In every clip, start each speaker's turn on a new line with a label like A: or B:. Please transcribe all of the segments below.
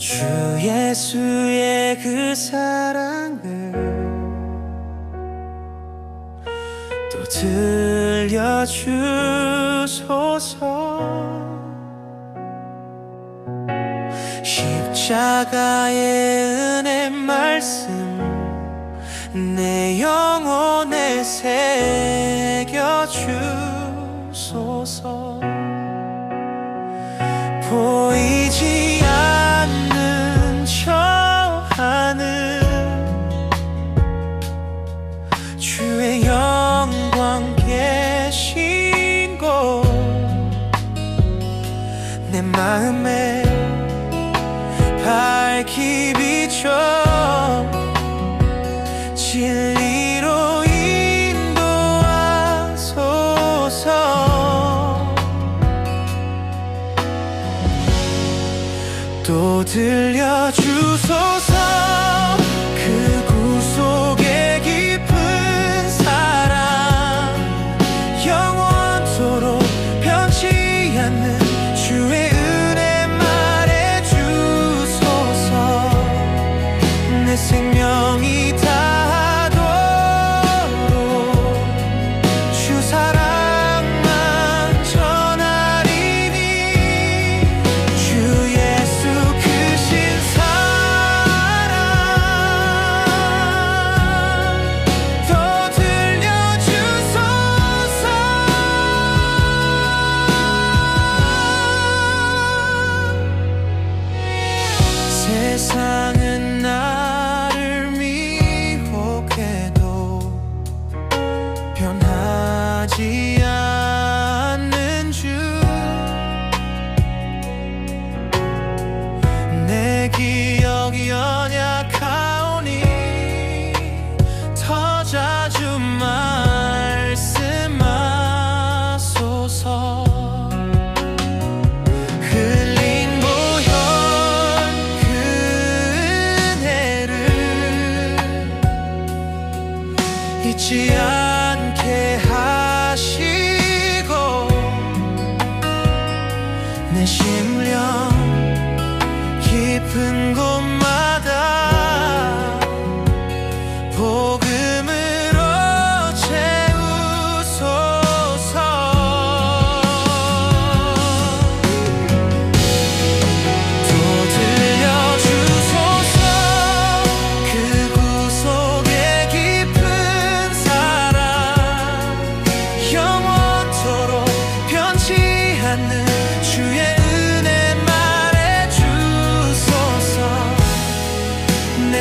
A: 주 예수의 그 사랑을 또 들려주소서. 십자가의 은혜 말씀 내 영혼에 새겨주소서. 보이지 내 마음에 밝히 비춰 진리로 인도하소서. 또 들려주소서. 잊지 않게 하시고 내 심령 깊은 곳만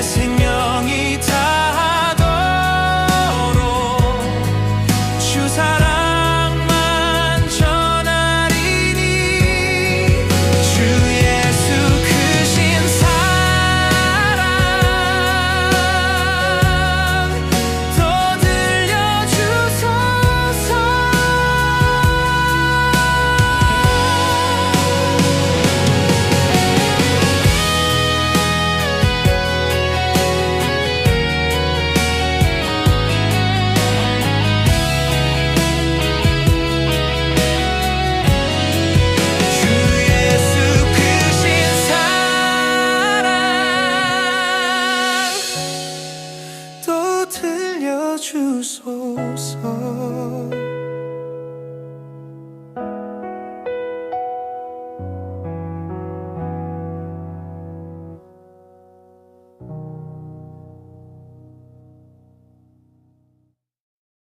A: Señor. 주소서.